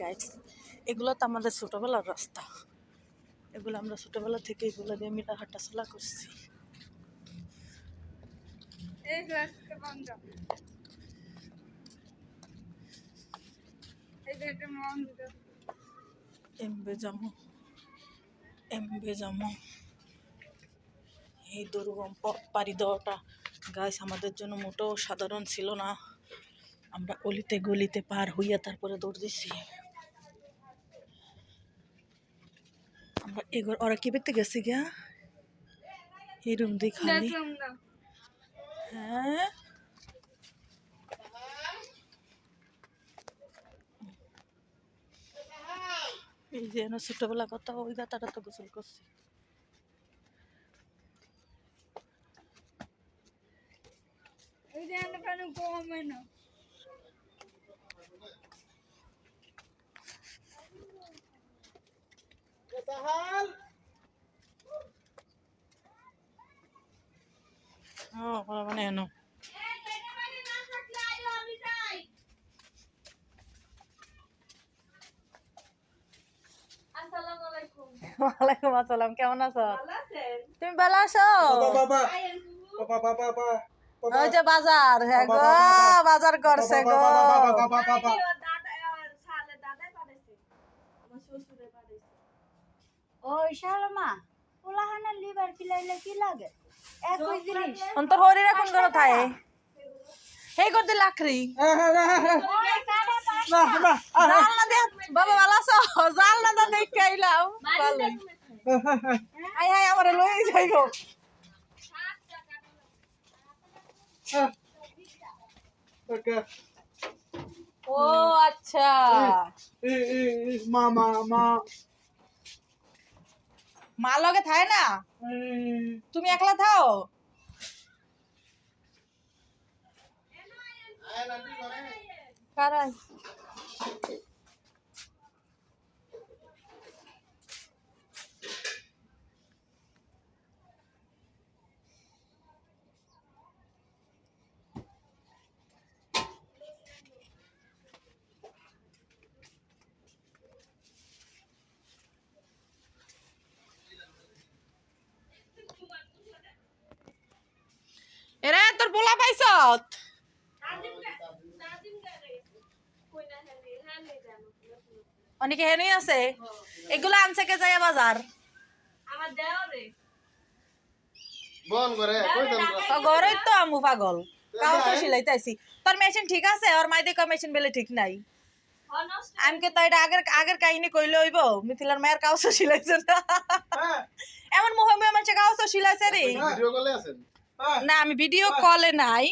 Guys এগুলো তো আমাদের ছোটোবেলার রাস্তা। এগুলো আমরা ছোটোবেলা থেকে এগুলো দিয়ে মিলা হাঁটাচলা করছি। এই এমবে এমবে দুর্গম পথ পাড়ি দেওয়াটা গাইস আমাদের জন্য মোটেও সাধারণ ছিল না। আমরা অলিতে গলিতে পার হইয়া তারপরে দৌড় দিছি। এগোর ওরা কি পেতে গেছি গিয়া? এই রুম দিয়ে খালি। হ্যাঁ? এই যে ছোটবেলা কথা ওই গাতাটা তো গোসল করছি। এই যে কমে না ও ওরা মানে এনো। ওয়ালাইকুম আসসালাম কেমন আছো? তুমি ভালো আছো? বাবা আইয়েন কুকু বাবা বাবা ওই যে বাজার হ্যাঁ গো বাজার করছে গো বাবা বাবা এই ওর দাদা ওর সালে দাদাই পাঠাইছে আমার শ্বশুরে পাঠাইছে ওই শালমা পোলাহানের লিভার খিলাইলে কি লাগে? একই জিনিস। অন্তর হরি রাখুন করো থায় হেই করতে লাকড়ি। না না জাল না দে বাবা ভালো আছো? জাল না দে দেখে ভালো আই আই আমারে লই যাইবো। ও আচ্ছা। ই মা। মা লগে থায় না? তুমি একলা থাও? কারাই এরে তোর পাইছত অনেকে হেনই আছে? এগুলো আনছে কে যায় বাজার? আমার দেও রে বল করে কই দেন ও ঘরেই তো আমু পাগল। কাউকে সিলাইতে আইছি তোর মেশিন ঠিক আছে? ওর মাই দেখো মেশিন বেলে ঠিক নাই। হনস্ট কে তো এটা আগের আগের কাহিনী কইলে হইব? মিথিলার মায়ের কাউসো সিলাইছে হ্যাঁ। এমন মুহে মুহে মানুষে কাউসো সিলাইছে রে। ভিডিও কলে আছেন? না আমি ভিডিও কলে নাই।